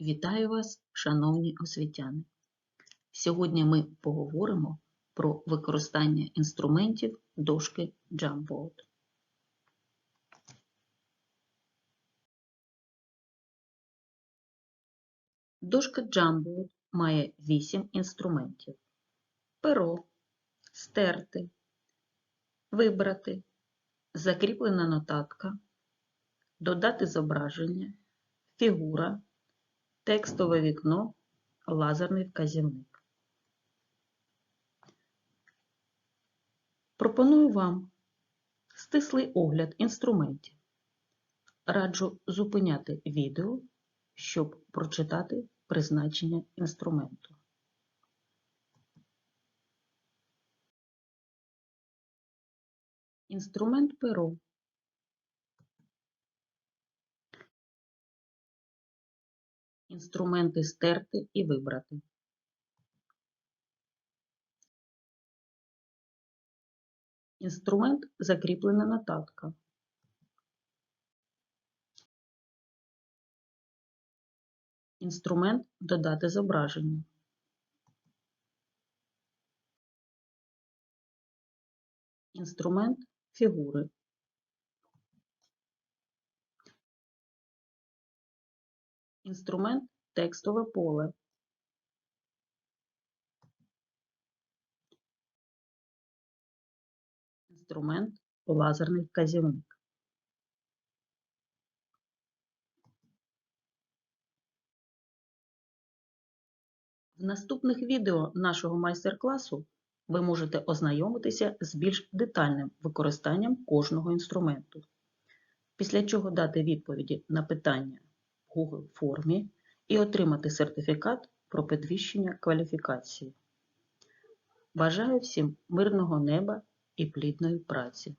Вітаю вас, шановні освітяни! Сьогодні ми поговоримо про використання інструментів дошки Jamboard. Дошка Jamboard має 8 інструментів: перо, стерти, вибрати, закріплена нотатка, додати зображення, фігура, текстове вікно, лазерний вказівник. Пропоную вам стислий огляд інструментів. Раджу зупиняти відео, щоб прочитати призначення інструменту. Інструмент перо Інструменти стерти і вибрати. Інструмент закріплена нотатка. Інструмент додати зображення. Інструмент фігури. Інструмент текстове поле. Інструмент лазерний вказівник. В наступних відео нашого майстер-класу ви можете ознайомитися з більш детальним використанням кожного інструменту, після чого дати відповіді на питання Google формі і отримати сертифікат про підвищення кваліфікації. Бажаю всім мирного неба і плідної праці!